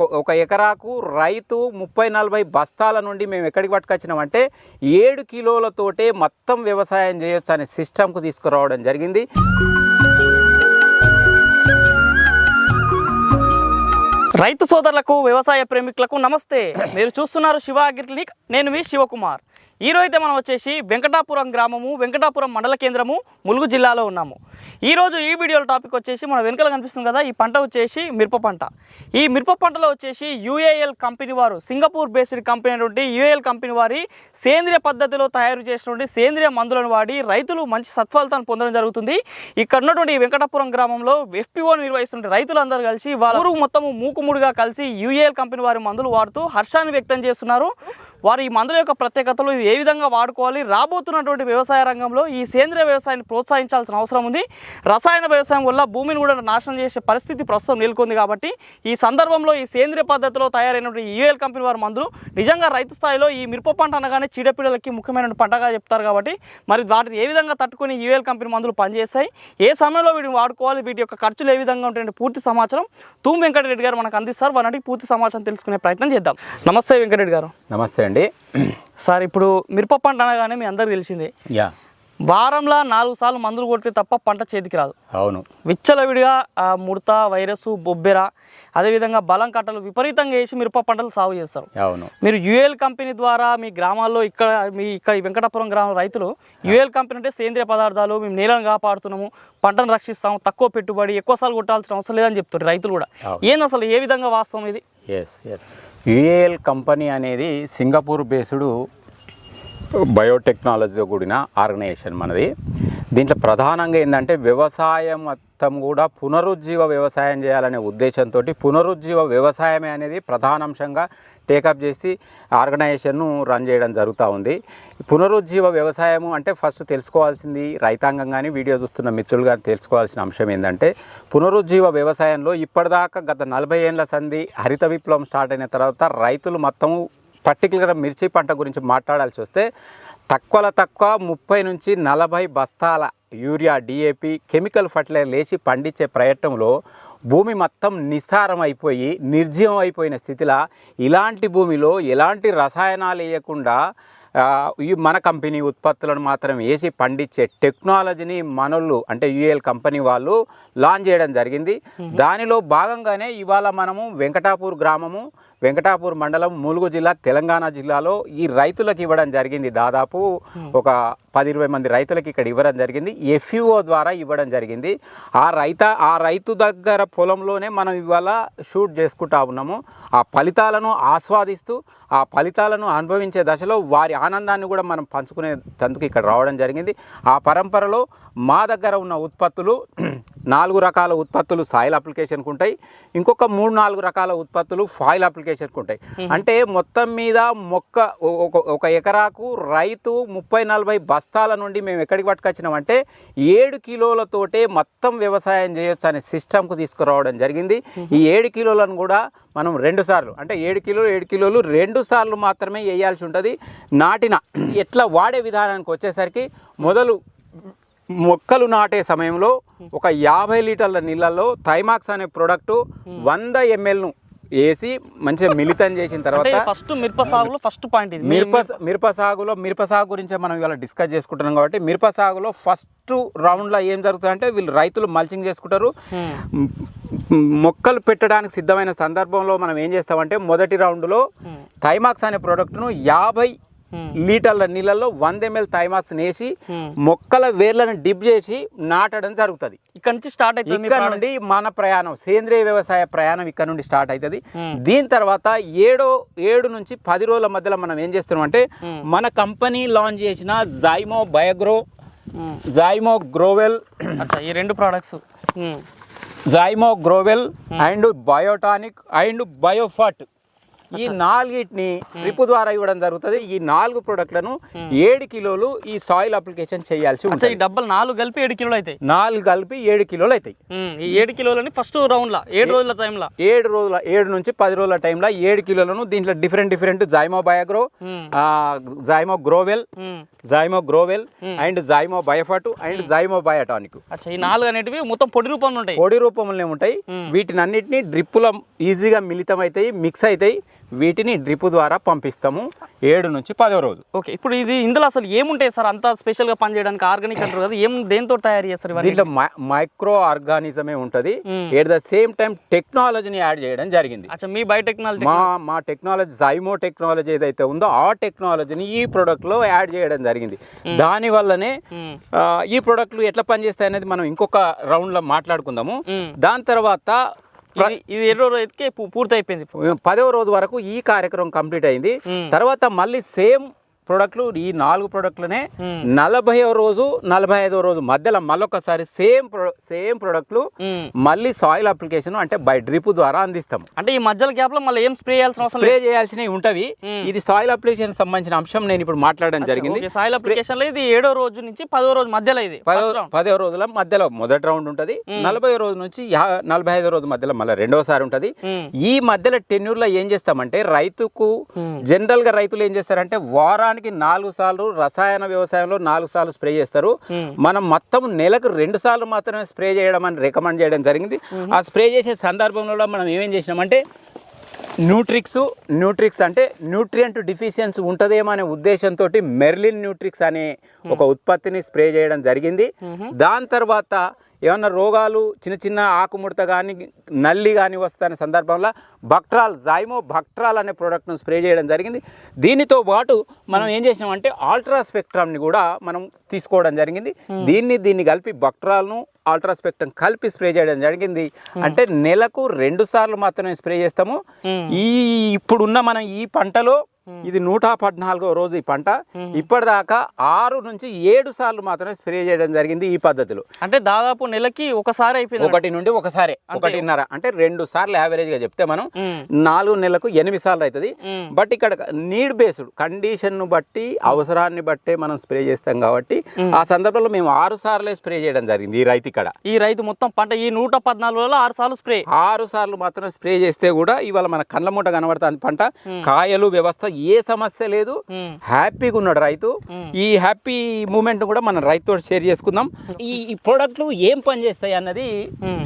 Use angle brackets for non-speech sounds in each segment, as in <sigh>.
ఒక- ఒక ఎకరాకు రైతు ముప్పై నలభై బస్తాల నుండి మేము ఎక్కడికి పట్టుకొచ్చినామంటే ఏడు కిలోలతోటే మొత్తం వ్యవసాయం చేయొచ్చు అనే సిస్టమ్కు తీసుకురావడం జరిగింది. రైతు సోదరులకు వ్యవసాయ ప్రేమికులకు నమస్తే. మీరు చూస్తున్నారు శివ అగ్రిక్లినిక్ నేను మీ శివకుమార్. ఈరోజు అయితే మనం వచ్చేసి వెంకటాపురం గ్రామము వెంకటాపురం మండల కేంద్రము ములుగు జిల్లాలో ఉన్నాము. ఈ రోజు ఈ వీడియోలో టాపిక్ వచ్చేసి మన వెనుకల కనిపిస్తుంది కదా ఈ పంట వచ్చేసి మిరప పంట. ఈ మిరప పంటలో వచ్చేసి యూఏఎల్ కంపెనీ వారు సింగపూర్ బేస్డ్ కంపెనీ అయినటువంటి యూఏఎల్ కంపెనీ వారి సేంద్రియ పద్ధతిలో తయారు చేసినటువంటి సేంద్రియ మందులను వాడి రైతులు మంచి సత్ఫలితాన్ని పొందడం జరుగుతుంది. ఇక్కడ ఉన్నటువంటి వెంకటపురం గ్రామంలో ఎఫ్పిఓ నిర్వహిస్తున్న రైతులందరూ కలిసి వాళ్ళ ఊరు మొత్తము మూకుముడిగా కలిసి యూఏఎల్ కంపెనీ వారి మందులు వాడుతూ హర్షాన్ని వ్యక్తం చేస్తున్నారు. వారు ఈ మందుల యొక్క ప్రత్యేకతలు ఇది ఏ విధంగా వాడుకోవాలి? రాబోతున్నటువంటి వ్యవసాయ రంగంలో ఈ సేంద్రియ వ్యవసాయాన్ని ప్రోత్సహించాల్సిన అవసరం ఉంది. రసాయన వ్యవసాయం వల్ల భూమిని కూడా నాశనం చేసే పరిస్థితి ప్రస్తుతం నెలకొంది కాబట్టి ఈ సందర్భంలో ఈ సేంద్రియ పద్ధతిలో తయారైనటువంటి యూఎల్ కంపెనీ వారి మందులు నిజంగా రైతు స్థాయిలో ఈ మిరప పంట అనగానే చీడపీడలకి ముఖ్యమైన పంటగా చెప్తారు కాబట్టి మరి వాటిని ఏ విధంగా తట్టుకొని యూఎల్ కంపెనీ మందులు పనిచేస్తాయి? ఏ సమయంలో వీటిని వాడుకోవాలి? వీటి యొక్క ఖర్చులు ఏ విధంగా ఉంటాయంటే పూర్తి సమాచారం తూమ్ వెంకటరెడ్డి గారు మనకు అందిస్తారు. వాటి పూర్తి సమాచారం తెలుసుకునే ప్రయత్నం చేద్దాం. నమస్తే వెంకటరెడ్డి గారు. నమస్తే అండి. సార్ ఇప్పుడు మిరప పంట అనగానే మీ అందరికి తెలిసిందే. యా. వారంలో నాలుగు సార్లు మందులు కొడితే తప్ప పంట చేతికి రాదు. అవును. విచ్చలవిడిగా ఆ, ముడత వైరస్ బొబ్బెర అదేవిధంగా బలం కట్టలు విపరీతంగా వేసి మిరప పంటలు సాగు చేస్తారు. అవును. మీరు యుఎల్ కంపెనీ ద్వారా మీ గ్రామాల్లో ఇక్కడ మీ ఇక్కడ వెంకటాపురం గ్రామం రైతులు యుఎల్ కంపెనీ అంటే సేంద్రియ పదార్థాలు మేము నీళ్ళని కాపాడుతున్నాము పంటను రక్షిస్తాము తక్కువ పెట్టుబడి ఎక్కువ సార్లు కొట్టాల్సిన అవసరం లేదని చెప్తారు రైతులు కూడా. ఏంది అసలు ఏ విధంగా వాస్తవం ఇది? ఎస్ ఎస్ యుఏఎల్ కంపెనీ అనేది సింగపూర్ బేస్డ్ బయోటెక్నాలజీతో కూడిన ఆర్గనైజేషన్ మనది. దీంట్లో ప్రధానంగా ఏంటంటే వ్యవసాయం మొత్తం కూడా పునరుజ్జీవ వ్యవసాయం చేయాలనే ఉద్దేశంతో పునరుజ్జీవ వ్యవసాయమే అనేది ప్రధానాంశంగా టేకప్ చేసి ఆర్గనైజేషన్ను రన్ చేయడం జరుగుతూ ఉంది. పునరుజ్జీవ వ్యవసాయము అంటే ఫస్ట్ తెలుసుకోవాల్సింది రైతాంగం కానీ వీడియో చూస్తున్న మిత్రులు కానీ తెలుసుకోవాల్సిన అంశం ఏంటంటే పునరుజ్జీవ వ్యవసాయంలో ఇప్పటిదాకా గత నలభై ఏళ్ళ సంధి హరిత విప్లవం స్టార్ట్ అయిన తర్వాత రైతులు మొత్తము పర్టికులర్గా మిర్చి పంట గురించి మాట్లాడాల్సి వస్తే తక్కువలో తక్కువ ముప్పై నుంచి నలభై బస్తాల యూరియా డిఏపి కెమికల్ ఫర్టిలైజర్ లేచి పండించే ప్రయత్నంలో భూమి మొత్తం నిస్సారం అయిపోయి నిర్జీవం అయిపోయిన స్థితిలో ఇలాంటి భూమిలో ఎలాంటి రసాయనాలు వేయకుండా ఈ మన కంపెనీ ఉత్పత్తులను మాత్రం వేసి పండించే టెక్నాలజీని మనోళ్ళు అంటే యుఎల్ కంపెనీ వాళ్ళు లాంచ్ చేయడం జరిగింది. దానిలో భాగంగానే ఇవాళ మనము వెంకటాపూర్ గ్రామము వెంకటాపూర్ మండలం ములుగు జిల్లా తెలంగాణ జిల్లాలో ఈ రైతులకు ఇవ్వడం జరిగింది దాదాపు ఒక పది ఇరవై మంది రైతులకు ఇక్కడ ఇవ్వడం జరిగింది. ఎఫ్యుఓ ద్వారా ఇవ్వడం జరిగింది. ఆ రైత ఆ రైతు దగ్గర పొలంలోనే మనం ఇవాళ షూట్ చేసుకుంటా ఉన్నాము. ఆ ఫలితాలను ఆస్వాదిస్తూ ఆ ఫలితాలను అనుభవించే దశలో వారి ఆనందాన్ని కూడా మనం పంచుకునే తందుకు ఇక్కడ రావడం జరిగింది. ఆ పరంపరలో మా దగ్గర ఉన్న ఉత్పత్తులు నాలుగు రకాల ఉత్పత్తులు సాయిల్ అప్లికేషన్కి ఉంటాయి. ఇంకొక మూడు నాలుగు రకాల ఉత్పత్తులు ఫాయిల్ అప్లికేషన్కి ఉంటాయి. అంటే మొత్తం మీద మొక్క ఒక ఎకరాకు రైతు ముప్పై నలభై బస్తాల నుండి మేము ఎక్కడికి పట్టుకొచ్చినామంటే ఏడు కిలోలతోటే మొత్తం వ్యవసాయం చేయొచ్చు అనే సిస్టమ్కు తీసుకురావడం జరిగింది. ఈ ఏడు కిలోలను కూడా మనం రెండు సార్లు అంటే ఏడు కిలోలు ఏడు కిలోలు రెండు సార్లు మాత్రమే వేయాల్సి ఉంటుంది. నాటిన ఎట్లా వాడే విధానానికి వచ్చేసరికి మొదలు మొక్కలు నాటే సమయంలో ఒక యాభై లీటర్ల నీళ్ళల్లో థైమాక్స్ అనే ప్రోడక్ట్ వంద ఎంఎల్ను వేసి మంచిగా మిళితం చేసిన తర్వాత ఫస్ట్ మిరప సాగులో ఫస్ట్ పాయింట్ ఇది. మిరప మిరప సాగులో మిరప సాగు గురించే మనం ఇవాళ డిస్కస్ చేసుకుంటున్నాం కాబట్టి మిరప సాగులో ఫస్ట్ రౌండ్లో ఏం జరుగుతుందంటే వీళ్ళు రైతులు మల్చింగ్ చేసుకుంటారు. మ్, మొక్కలు పెట్టడానికి సిద్ధమైన సందర్భంలో మనం ఏం చేస్తామంటే మొదటి రౌండ్లో థైమాక్స్ అనే ప్రోడక్ట్ను యాభై లీటర్ల నీళ్ళల్లో వంద ఎంఎల్ థైమాక్స్ వేసి మొక్కల వేర్లను డిప్ చేసి నాటడం జరుగుతుంది. ఇక్కడ నుంచి స్టార్ట్ అవుతుంది ఇక్కడ నుండి మన ప్రయాణం సేంద్రియ వ్యవసాయ ప్రయాణం ఇక్కడ నుండి స్టార్ట్ అవుతుంది. దీని తర్వాత ఏడో ఏడు నుంచి పది రోజుల మధ్యలో మనం ఏం చేస్తున్నాం అంటే మన కంపెనీ లాంచ్ చేసిన జైమో బయోగ్రో. జైమో గ్రోవెల్ ఈ రెండు ప్రోడక్ట్స్ జైమో గ్రోవెల్ అండ్ బయోటానిక్ అండ్ బయోఫట్ ఈ నాలుగిటిని డ్రిప్ ద్వారా ఇవ్వడం జరుగుతుంది. ఈ నాలుగు ప్రొడక్ట్లను ఏడు కిలోలు ఈ సాయిల్ అప్లికేషన్ చేయాల్సి ఉంటుంది ఈ డబ్బాలు నాలుగు కలిపి ఏడు కిలోలు అవుతాయి. నాలుగు కలిపి ఏడు కిలోలు అవుతాయి. ఈ ఏడు కిలోలని ఫస్ట్ రౌండ్ లా ఏడు రోజుల టైంలో ఏడు రోజుల ఏడు నుంచి పది రోజుల టైంలో ఏడు కిలోలను దీంట్లో డిఫరెంట్ డిఫరెంట్ జాయిమో బయోగ్రో జాయిమో గ్రోవెల్ జాయిమో గ్రోవెల్ అండ్ జాయిమో బయోఫాటు అండ్ జాయిమో బయోటానిక్ ఈ నాలుగు అనేటివి మొత్తం పొడి రూపంలో ఉంటాయి. పొడి రూపంలో ఉంటాయి. వీటిని అన్నిటిని డ్రిప్పులో ఈజీగా మిళితం అవుతాయి మిక్స్ అవుతాయి. వీటిని డ్రిప్ ద్వారా పంపిస్తాము ఏడు నుంచి పదో రోజు. ఓకే ఇప్పుడు ఇది ఇందులో అసలు ఏముంటాయి సార్? అంతా స్పెషల్గా పనిచేయడానికి ఆర్గానిక్ అంటారు కదా ఏం దేంతో తయారు చేస్తారు దీంట్లో మైక్రో ఆర్గానిజమే ఉంటుంది. ఎట్ ద సేమ్ టైం టెక్నాలజీని యాడ్ చేయడం జరిగింది. అచ్చా మీ బయోటెక్నాలజీ మా మా టెక్నాలజీ జైమో టెక్నాలజీ ఏదైతే ఉందో ఆ టెక్నాలజీని ఈ ప్రోడక్ట్లో యాడ్ చేయడం జరిగింది. దాని వల్లనే ఈ ప్రోడక్ట్లు ఎట్లా పనిచేస్తాయి అనేది మనం ఇంకొక రౌండ్లో మాట్లాడుకుందాము. దాని తర్వాత ఇది ఎన్నో రోజుకి పూర్తి అయిపోయింది పదవ రోజు వరకు ఈ కార్యక్రమం కంప్లీట్ అయింది. తర్వాత మళ్ళీ సేమ్ ప్రొడక్ట్లు ఈ నాలుగు ప్రొడక్ట్లనే మ్మ్. నలభైవ రోజు నలభై ఐదవ రోజు మధ్యలో మళ్ళొకసారి సేమ్ సేమ్ ప్రొడక్ట్లు. మళ్ళీ సాయిల్ అప్లికేషన్ అంటే బై డ్రిప్ ద్వారా అందిస్తాము అంటే ఈ మధ్యలో గ్యాప్లో మళ్ళీ ఏం స్ప్రే చేయాల్సిన స్ప్రే చేయాల్సినవి ఉంటవి. ఇది సాయిల్ అప్లికేషన్ సంబంధించిన అంశం నేను ఇప్పుడు మాట్లాడడం జరిగింది సాయిల్ అప్లికేషన్లో ఇది ఏడో రోజు నుంచి పదో రోజు మధ్యలో ఇది పదో రోజుల మధ్యలో మొదటి రౌండ్ ఉంటుంది నలభై రోజు నుంచి నలభై ఐదో రోజు మధ్యలో మళ్ళీ రెండోసారి ఉంటుంది. ఈ మధ్యలో టెన్యూర్లో ఏం చేస్తామంటే రైతుకు. జనరల్గా రైతులు ఏం చేస్తారంటే వారానికి నాలుగు సార్లు రసాయన వ్యవసాయంలో నాలుగు సార్లు స్ప్రే చేస్తారు. మనం మొత్తం నెలకు రెండు సార్లు మాత్రమే స్ప్రే చేయడం అని రికమెండ్ చేయడం జరిగింది. ఆ స్ప్రే చేసే సందర్భంలో మనం ఏమేం చేసినామంటే న్యూట్రిక్స్ న్యూట్రిక్స్ అంటే న్యూట్రియంట్ డిఫిషియన్సీ ఉంటుందేమో అనే ఉద్దేశంతో మెర్లిన్ న్యూట్రిక్స్ అనే ఒక ఉత్పత్తిని స్ప్రే చేయడం జరిగింది. దాని తర్వాత ఏమన్నా రోగాలు చిన్న చిన్న ఆకుముడత కానీ నల్లి కానీ వస్తున్న సందర్భంలో బక్ట్రాల్ జైమో బక్ట్రాల్ అనే ప్రోడక్ట్ను స్ప్రే చేయడం జరిగింది. దీనితో పాటు మనం ఏం చేసినామంటే ఆల్ట్రా స్పెక్ట్రమ్ని కూడా మనం తీసుకోవడం జరిగింది. దీన్ని దీన్ని కలిపి బక్ట్రాల్ను ఆల్ట్రా స్పెక్ట్రమ్ కలిపి స్ప్రే చేయడం జరిగింది. అంటే నెలకు రెండు సార్లు మాత్రమే స్ప్రే చేస్తాము. ఈ ఇప్పుడున్న మనం ఈ పంటలో ఇది నూట పద్నాలుగో రోజు ఈ పంట. ఇప్పటిదాకా ఆరు నుంచి ఏడు సార్లు మాత్రమే స్ప్రే చేయడం జరిగింది ఈ పద్ధతిలో. అంటే దాదాపు నెలకి ఒకసారి అయిపోయింది ఒకటి నుండి ఒకసారి ఒకటిన్నర అంటే రెండు సార్లు యావరేజ్గా చెప్తే మనం ఉమ్. నాలుగు నెలలకు ఎనిమిది సార్లు అవుతుంది. బట్ ఇక్కడ నీడ్ బేస్డ్ కండిషన్ను బట్టి అవసరాన్ని బట్టే మనం స్ప్రే చేస్తాం కాబట్టి ఆ సందర్భంలో మేము ఆరు సార్లే స్ప్రే చేయడం జరిగింది ఈ రైతు ఇక్కడ. ఈ రైతు మొత్తం పంట ఈ నూట పద్నాలుగు ఆరు సార్లు స్ప్రే. ఆరు సార్లు మాత్రం స్ప్రే చేస్తే కూడా ఇవాళ మన కళ్ళ మూట కనబడుతుంది పంట. కాయలు వ్యవస్థ ఏ సమస్య లేదు. హ్యాపీగా ఉన్నాడు రైతు. ఈ హ్యాపీ మూమెంట్ కూడా మనం రైతుతో షేర్ చేసుకుందాం. ఈ ప్రోడక్ట్లు ఏం పని చేస్తాయి అన్నది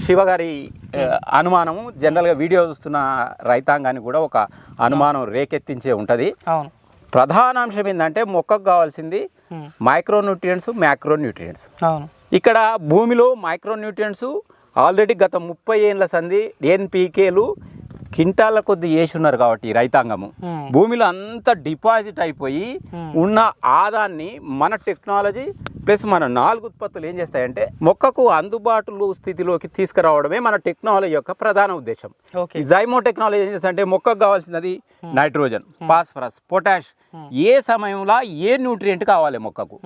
శివ గారి ఆ, అనుమానము. జనరల్గా వీడియో చూస్తున్న రైతాంగానికి కూడా ఒక అనుమానం రేకెత్తించే ఉంటుంది. ప్రధాన అంశం ఏంటంటే మొక్కకు కావాల్సింది. మైక్రో న్యూట్రియంట్స్ మ్యాక్రో న్యూట్రియంట్స్ ఇక్కడ భూమిలో మైక్రో న్యూట్రియంట్స్ ఆల్రెడీ గత ముప్పై ఏళ్ళ సంది ఎన్పీకేలు కింటాల కొద్ది వేసి ఉన్నారు కాబట్టి రైతాంగము. భూమిలో అంత డిపాజిట్ అయిపోయి ఉన్న ఆదాన్ని మన టెక్నాలజీ ప్లస్ మన నాలుగు ఉత్పత్తులు ఏం చేస్తాయంటే మొక్కకు అందుబాటులో స్థితిలోకి తీసుకురావడమే మన టెక్నాలజీ యొక్క ప్రధాన ఉద్దేశం. జైమో టెక్నాలజీ ఏం చేస్తా అంటే మొక్కకు కావాల్సినది నైట్రోజన్ ఫాస్ఫరస్ పొటాష్ ఏ సమయంలో ఏ న్యూట్రియంట్ కావాలి మొక్కకు?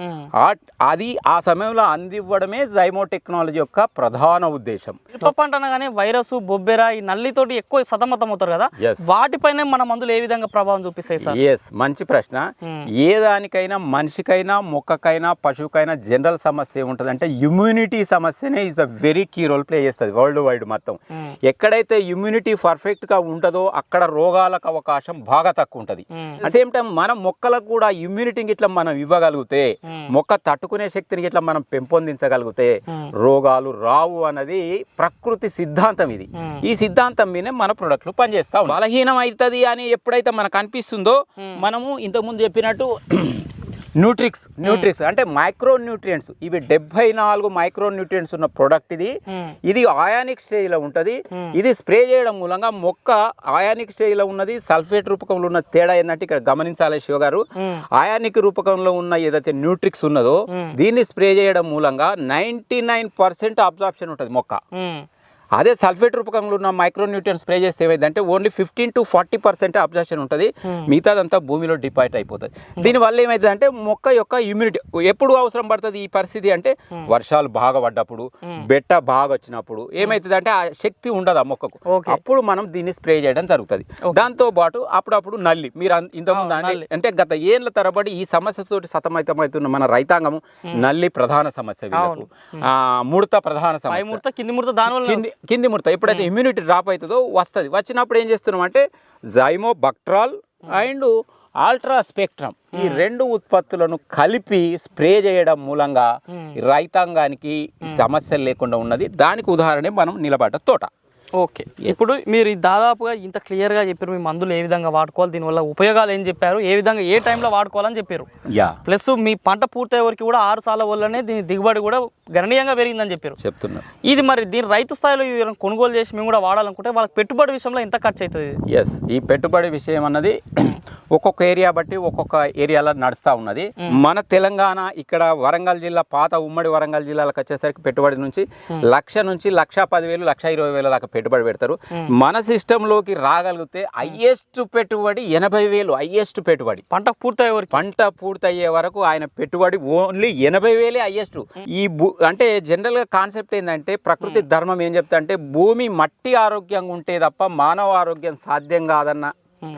అది ఆ సమయంలో అందివ్వడమే జైమో టెక్నాలజీ యొక్క ప్రధాన ఉద్దేశం. మిరప పంట అనగానే వైరస్ బొబ్బెర ఈ నల్లితోటి ఎక్కువ సతమతం అవుతారు కదా. వాటిపైనే మన మందులు ఏ విధంగా ప్రభావం చూపిస్తాయి సార్? ఎస్ మంచి ప్రశ్న. ఏ దానికైనా మనిషికైనా మొక్కకైనా పశువుకైనా జనరల్ సమస్య ఏముంటుంది అంటే immunity సమస్యనే is the very key role play చేస్తుంది వరల్డ్ వైడ్ మొత్తం ఎక్కడైతే ఇమ్యూనిటీ పర్ఫెక్ట్గా ఉంటుందో అక్కడ రోగాలకు అవకాశం బాగా తక్కువ ఉంటుంది. అట్ సేమ్ టైం మనం మొక్కలకు కూడా ఇమ్యూనిటీకి ఇట్లా మనం ఇవ్వగలిగితే మొక్క తట్టుకునే శక్తిని ఇట్లా మనం పెంపొందించగలిగితే రోగాలు రావు అన్నది ప్రకృతి సిద్ధాంతం ఇది. ఈ సిద్ధాంతం మీదే మన ప్రొడక్ట్లు పనిచేస్తాం బలహీనం అవుతుంది అని ఎప్పుడైతే మనకు అనిపిస్తుందో మనము ఇంతకుముందు చెప్పినట్టు న్యూట్రిక్స్ న్యూట్రిక్స్ అంటే మైక్రో న్యూట్రియంట్స్ ఇవి డెబ్బై నాలుగు మైక్రో న్యూట్రియంట్స్ ఉన్న ప్రొడక్ట్ ఇది. ఇది ఆయానిక్ స్టేజ్లో ఉంటుంది. ఇది స్ప్రే చేయడం మూలంగా మొక్క ఆయానిక్ స్టేజ్లో ఉన్నది. సల్ఫేట్ రూపకంలో ఉన్న తేడా ఏంటంటే ఇక్కడ గమనించాలి శివ గారు. ఆయానిక్ రూపకంలో ఉన్న ఏదైతే న్యూట్రిక్స్ ఉన్నదో దీన్ని స్ప్రే చేయడం మూలంగా నైంటీ నైన్ పర్సెంట్ అబ్జార్ప్షన్ ఉంటుంది మొక్క. అదే సల్ఫేట్ రూపకంలో ఉన్న మైక్రోన్యూట్రియన్ స్ప్రే చేస్తే ఏమైందంటే only fifteen to forty percent absorption ఉంటుంది. మిగతాదంతా భూమిలో డిపాజిట్ అయిపోతుంది. దీనివల్ల ఏమవుతుంది అంటే మొక్క యొక్క ఇమ్యూనిటీ ఎప్పుడు అవసరం పడుతుంది ఈ పరిస్థితి అంటే వర్షాలు బాగా పడ్డప్పుడు బెట్ట బాగా వచ్చినప్పుడు ఏమవుతుంది అంటే ఆ శక్తి ఉండదు ఆ మొక్కకు. అప్పుడు మనం దీన్ని స్ప్రే చేయడం జరుగుతుంది. దాంతో పాటు అప్పుడప్పుడు నల్లి మీరు ఇంతకుముందు అంటే- గత ఏళ్ళ తరబడి ఈ సమస్యతోటి సతమతమవుతున్న మన రైతాంగము నల్లి ప్రధాన సమస్య ముడత ప్రధాన సమస్య. కింది కింది ముడత ఎప్పుడైతే ఇమ్యూనిటీ డ్రాప్ అవుతుందో వస్తుంది. వచ్చినప్పుడు ఏం చేస్తున్నాం అంటే Zymo Bactrol and ultra spectrum ఈ రెండు ఉత్పత్తులను కలిపి స్ప్రే చేయడం మూలంగా రైతాంగానికి సమస్యలు లేకుండా ఉన్నది. దానికి ఉదాహరణ మనం నిలబడ్డ తోట. ఓకే. ఇప్పుడు మీరు దాదాపుగా ఇంత క్లియర్గా చెప్పారు మీ మందులు ఏ విధంగా వాడుకోవాలి దీనివల్ల ఉపయోగాలు ఏం చెప్పారు ఏ విధంగా ఏ టైంలో వాడుకోవాలని చెప్పారు. యా. ప్లస్ మీ పంట పూర్తయ్యే వరకు కూడా ఆరు సార్ల వల్లనే దీని దిగుబడి కూడా గణనీయంగా పెరిగిందని చెప్పారు. చెప్తున్నా. ఇది మరి దీని రైతు స్థాయిలో కొనుగోలు చేసి మేము కూడా వాడాలనుకుంటే వాళ్ళకి పెట్టుబడి విషయంలో ఎంత ఖర్చు అవుతుంది? ఎస్ ఈ పెట్టుబడి విషయం అన్నది <clears throat> ఒక్కొక్క ఏరియా బట్టి ఒక్కొక్క ఏరియాలో నడుస్తూ ఉన్నది. మన తెలంగాణ ఇక్కడ వరంగల్ జిల్లా పాత ఉమ్మడి వరంగల్ జిల్లాలకు వచ్చేసరికి పెట్టుబడి నుంచి లక్ష నుంచి లక్ష పదివేలు లక్ష ఇరవై వేల దాకా పెట్టుబడి పెడతారు. మన సిస్టంలోకి రాగలిగితే హైయెస్ట్ పెట్టుబడి ఎనభై వేలు హైయెస్ట్ పెట్టుబడి. పంట పూర్తయ్యే వరకు. పంట పూర్తయ్యే వరకు ఆయన పెట్టుబడి ఓన్లీ ఎనభై వేలే హైయెస్ట్ ఈ అంటే జనరల్గా కాన్సెప్ట్ ఏంటంటే ప్రకృతి ధర్మం ఏం చెప్తా అంటే భూమి మట్టి ఆరోగ్యంగా ఉంటే తప్ప మానవ ఆరోగ్యం సాధ్యం కాదన్న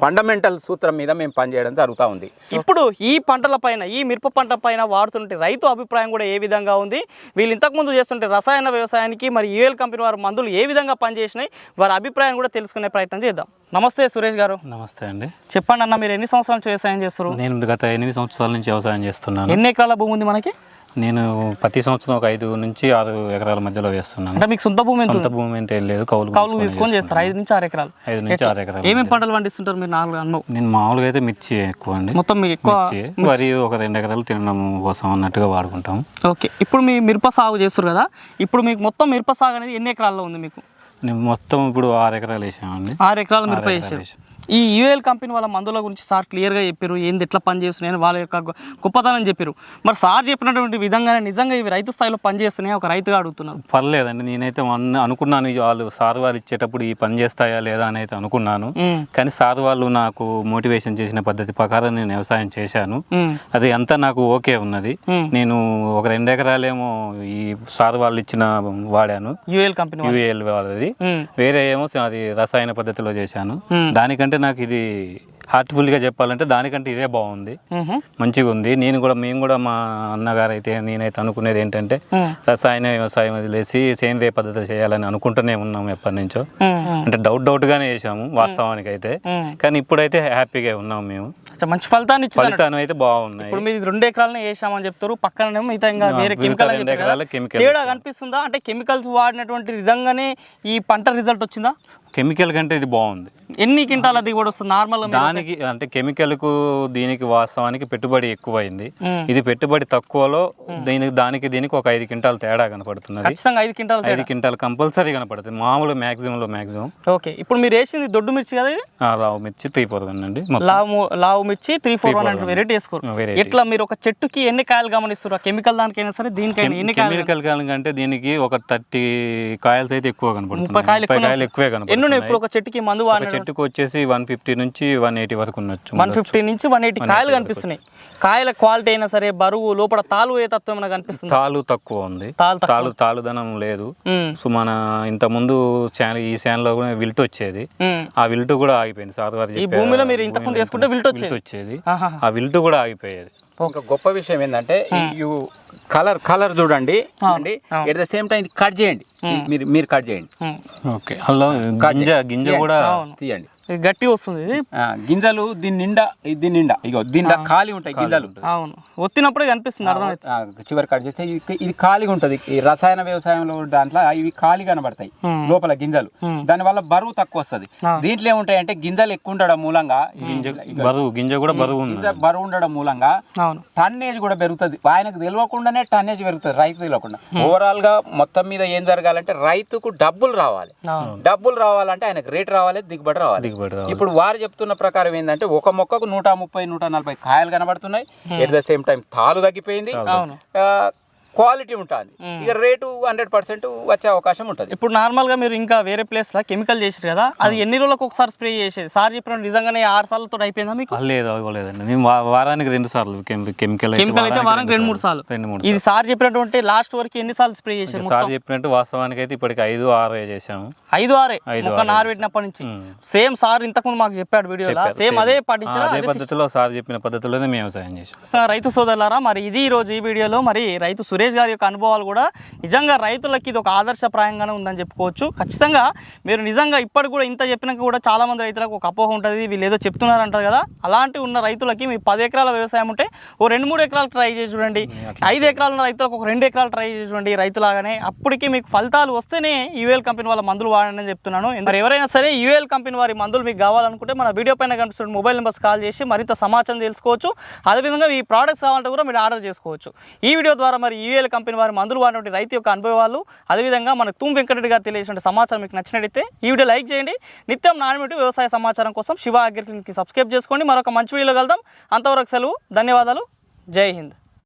ఫండమెంటల్ సూత్రం మీద మేము పనిచేయడం జరుగుతూ ఉంది. ఇప్పుడు ఈ పంటల పైన ఈ మిరప పంట పైన వాడుతుంటే రైతు అభిప్రాయం కూడా ఏ విధంగా ఉంది? వీళ్ళు ఇంతకుముందు చేస్తుంటే రసాయన వ్యవసాయానికి మరి యూఎల్ కంపెనీ వారి మందులు ఏ విధంగా పనిచేసినాయి? వారి అభిప్రాయం కూడా తెలుసుకునే ప్రయత్నం చేద్దాం. నమస్తే సురేష్ గారు. నమస్తే అండి. చెప్పండి అన్న మీరు ఎన్ని సంవత్సరాల నుంచి వ్యవసాయం చేస్తారు నేను గత ఎనిమిది సంవత్సరాల నుంచి వ్యవసాయం చేస్తున్నాను. ఎన్ని ఎకరాల భూమి ఉంది మనకి? నేను ప్రతి సంవత్సరం ఒక ఐదు నుంచి ఆరు ఎకరాల మధ్యలో వేస్తున్నాను. అంటే మీకు సొంత భూమి సొంత? భూమి అంటే లేదు. కౌలు కౌలు తీసుకొని చేస్తారు. ఐదు నుంచి ఆరు ఎకరాలు. ఐదు నుంచి ఆరు ఎకరాలు ఏమేమి పంటలు పండిస్తుంటారు మీరు నాలుగు అనుభవం నేను మామూలుగా అయితే మిర్చి ఎక్కువ అండి. మొత్తం మీకు ఎక్కువ వరి ఒక రెండు ఎకరాలు తినడం కోసం అన్నట్టుగా వాడుకుంటాం. ఓకే. ఇప్పుడు మీ మిరప సాగు చేస్తారు కదా ఇప్పుడు మీకు మొత్తం మిరప సాగు అనేది ఎన్ని ఎకరాల్లో ఉంది మీకు? మొత్తం ఇప్పుడు ఆరు ఎకరాలు వేసామండి. ఆరు ఎకరాల మిరప వేసారు. వేసాం. ఈ యూఎల్ కంపెనీ వాళ్ళ మందుల గురించి సార్ క్లియర్గా చెప్పారు ఏంది ఎట్లా పనిచేస్తున్నాయని వాళ్ళ యొక్క గొప్పతనం చెప్పారు మరి సార్ చెప్పినటువంటి విధంగానే నిజంగా ఇవి రైతు స్థాయిలో పనిచేస్తున్నాయి ఒక రైతుగా అడుగుతున్నారు పర్లేదండి నేనైతే అనుకున్నాను వాళ్ళు సార్ వాళ్ళు ఇచ్చేటప్పుడు ఈ పని చేస్తాయా లేదా అని అయితే అనుకున్నాను. కానీ సార్ వాళ్ళు నాకు మోటివేషన్ చేసిన పద్ధతి ప్రకారం నేను వ్యవసాయం చేశాను. అది అంతా నాకు ఓకే ఉన్నది. నేను ఒక రెండు ఎకరాలేమో ఈ సార్ వాళ్ళు ఇచ్చిన వాడాను. UL company. యూఏఎల్ వాళ్ళది. వేరే ఏమో అది రసాయన పద్ధతిలో చేశాను. ఉమ్, దానికంటే నాకు ఇది హార్ట్ఫుల్గా చెప్పాలంటే దానికంటే ఇదే బాగుంది. మంచిగా ఉంది నేను కూడా మేము కూడా మా అన్నగారు అయితే నేనైతే అనుకునేది ఏంటంటే రసాయన వ్యవసాయం వదిలేసి సేంద్రియ పద్ధతి చేయాలని అనుకుంటూనే ఉన్నాము ఎప్పటి నుంచో. అంటే డౌట్ డౌట్గానే చేసాము వాస్తవానికి అయితే. కానీ ఇప్పుడైతే హ్యాపీగా ఉన్నాము మేము. మంచి ఫలితాన్ని ఫలితాలు అయితే బాగున్నాయి. ఇప్పుడు మీరు రెండు ఎకరాలనే వేసామని చెప్తారు. పక్కనేమో మిగతా ఇంకా వేరే మిగతా కెమికల్ తేడా. కనిపిస్తుందా? అంటే కెమికల్స్ వాడినటువంటి విధంగానే ఈ పంట రిజల్ట్ వచ్చిందా? కెమికల్ కంటే ఇది బాగుంది. ఎన్ని క్వింటాల దిగుబడి వస్తుంది? నార్మల్ దానికి అంటే కెమికల్కు దీనికి వాస్తవానికి పెట్టుబడి ఎక్కువైంది. ఇది పెట్టుబడి తక్కువలో దీనికి దానికి దీనికి ఒక ఐదు క్వింటాల్ తేడా ఖచ్చితంగా ఐదు క్వింటాలు ఐదు క్వింటాల్ కంపల్సరీ కనపడుతుంది. మామూలు మ్యాక్సిమంలో మ్యాక్సిమం ఓకే. ఇప్పుడు మీరు వేసింది దొడ్డు మిర్చి కదా రావు మిర్చి త్రీ ఫోర్ అండి మొత్తం. లావు లావు మిర్చి త్రీ ఫోర్ వన్ అంటే వెరైటీ వేసుకోరు. ఎట్లా మీరు ఒక చెట్టుకి ఎన్ని కాయలు గమనిస్తారు కెమికల్ దానికైనా సరే దీనికైనా ఎన్ని కాయలు? కెమికల్ కాలం కంటే దీనికి ఒక థర్టీ కాయల్స్ అయితే ఎక్కువ కనపడుతుంది ముప్పై కాయలు ఎక్కువ కాయలు ఎక్కువే ఎన్ని ఇప్పుడు ఒక చెట్టుకి మందు వాడిన చెట్టుకు వచ్చేసి వన్ ఫిఫ్టీ నుంచి వన్ ఎయిటీ వరకు ఉండొచ్చు వన్ ఫిఫ్టీ నుంచి వన్ ఎయిటీ కాయలు కనిపిస్తున్నాయి. కాయల క్వాలిటీ అయినా సరే బరువు లోపల తాలు ఏ తత్వం ఏమైనా కనిపిస్తుంది? తాలు తక్కువ ఉంది. తాలు తాలుదనం లేదు. సో మన ఇంత ముందు ఛానల్ ఈ ఛానల్లో కూడా విల్ట్ వచ్చేది. ఆ విల్ట్ కూడా ఆగిపోయింది. సార్ గారు ఈ. భూమిలో మీరు ఇంతకు ముందు వేసుకుంటే విల్ట్ వచ్చేది. ఆ విల్ట్ కూడా ఆగిపోయేది. ఒక గొప్ప విషయం ఏంటంటే కలర్ కలర్ చూడండి. అండి at the same time cut చేయండి. మీరు మీరు కట్ చేయండి. ఓకే. అలా గింజ గింజ కూడా. తీయండి. గట్టి వస్తుంది గింజలు దీని నిండా దీని నిండా ఇగో దీనిలో ఖాళీ ఉంటాయి గింజలు. అవును. ఒత్తినప్పుడే కనిపిస్తుంది అర్థమైతే ఆ, చివరి కట్ చేస్తే ఇది- ఖాళీగా ఉంటుంది. ఈ రసాయన వ్యవసాయంలో దాంట్లో ఇవి ఖాళీ కనబడతాయి. లోపల గింజలు. Hmm. దానివల్ల బరువు తక్కువ వస్తుంది. దీంట్లో ఏముంటాయంటే గింజలు ఎక్కువ ఉండడం మూలంగా బరువు గింజ కూడా బరువు బరువు ఉండడం మూలంగా అవును. టన్నేజ్ కూడా పెరుగుతుంది. ఆయనకు తెలియకుండానే టన్నేజ్ పెరుగుతుంది రైతు తెలియకుండా. ఓవరాల్గా మొత్తం మీద ఏం జరగాలంటే రైతుకు డబ్బులు రావాలి. డబ్బులు రావాలంటే ఆయనకు రేట్ రావాలి దిగుబడి రావాలి. దిగుబడి. ఇప్పుడు వారు చెప్తున్న ప్రకారం ఏంటంటే ఒక మొక్కకు నూట ముప్పై నూట నలభై కాయలు కనబడుతున్నాయి. ఎట్ ద సేమ్ టైం తాలు తగ్గిపోయింది. క్వాలిటీ ఉంటుంది. ఇక రేటు హండ్రెడ్ పర్సెంట్ వచ్చే అవకాశం ఉంటుంది. ఇప్పుడు నార్మల్గా మీరు ఇంకా వేరే ప్లేస్లో కెమికల్ చేసారు కదా అది ఎన్ని రోజులకు ఒకసారి స్ప్రే చేసేది? సార్ చెప్పినట్టు నిజంగానే ఆరు సార్లతో అయిపోయిందా మీకు? లేదు అవ్వలేదండి. మేము వారానికి రెండు సార్లు కెమి- కెమికల్ కెమికల్ అయితే వారానికి రెండు మూడు సార్లు. రెండు మూడు ఇది సార్ చెప్పినటువంటి లాస్ట్ వరకు ఎన్నిసార్లు స్ప్రే చేశారు సార్ చెప్పినట్టు వాస్తవానికి అయితే ఇప్పటికి ఐదు ఆరు చేసాము ఐదు ఆరే? ఐదు ఒక ఆరే నారు పెట్టినప్పటి నుంచి. సేమ్ సార్ ఇంతకుముందు మాకు చెప్పాడు వీడియోలో సేమ్. అదే పాటించారు అదే పద్ధతిలో సార్ చెప్పిన పద్ధతిలోనే మేము వ్యవసాయం చేసాం సో రైతు సోదరులారా మరి ఇది ఈ రోజు ఈ వీడియోలో మరి రైతు సురేష్ గారి యొక్క అనుభవాలు కూడా నిజంగా రైతులకి ఇది ఒక ఆదర్శప్రాయంగానే ఉందని చెప్పుకోవచ్చు. ఖచ్చితంగా మీరు నిజంగా ఇప్పటికి కూడా ఇంత చెప్పినాక కూడా చాలా మంది రైతులకు ఒక అపోహ ఉంటుంది వీళ్ళు ఏదో చెప్తున్నారు అంటారు కదా. అలాంటి ఉన్న రైతులకి మీ పది ఎకరాల వ్యవసాయం ఉంటే ఓ రెండు మూడు ఎకరాలు ట్రై చేసి చూడండి. ఐదు ఎకరాల రైతులకు ఒక రెండు ఎకరాలు ట్రై చేసి చూడండి రైతులాగానే. అప్పటికి మీకు ఫలితాలు వస్తేనే యూఎల్ కంపెనీ వాళ్ళ మందులు వాడండి చెప్తున్నాను. మరి ఎవరైనా సరే యూఎల్ కంపెనీ వారి మందులు మీకు కావాలనుకుంటే మన వీడియో పైన కనిపిస్తున్న మొబైల్ నెంబర్స్ కాల్ చేసి మరింత సమాచారం తెలుసుకోవచ్చు. అదేవిధంగా ఈ ప్రోడక్ట్స్ కావాలంటే కూడా మీరు ఆర్డర్ చేసుకోవచ్చు. ఈ వీడియో ద్వారా మరి యూఎల్ కంపెనీ వారి మందులు వాడినటువంటి రైతు యొక్క అనుభవాలు అదేవిధంగా మన తుమ్ వెంకటరెడ్డి గారు తెలియజేసిన సమాచారం మీకు నచ్చినట్టయితే ఈ వీడియో లైక్ చేయండి. నిత్యం నాణ్యమైన వ్యవసాయ సమాచారం కోసం శివ అగ్రికల్కి సబ్స్క్రైబ్ చేసుకోండి. మరొక మంచి వీడియోలో కలుద్దాం. అంతవరకు సెలవు ధన్యవాదాలు. జై హింద్.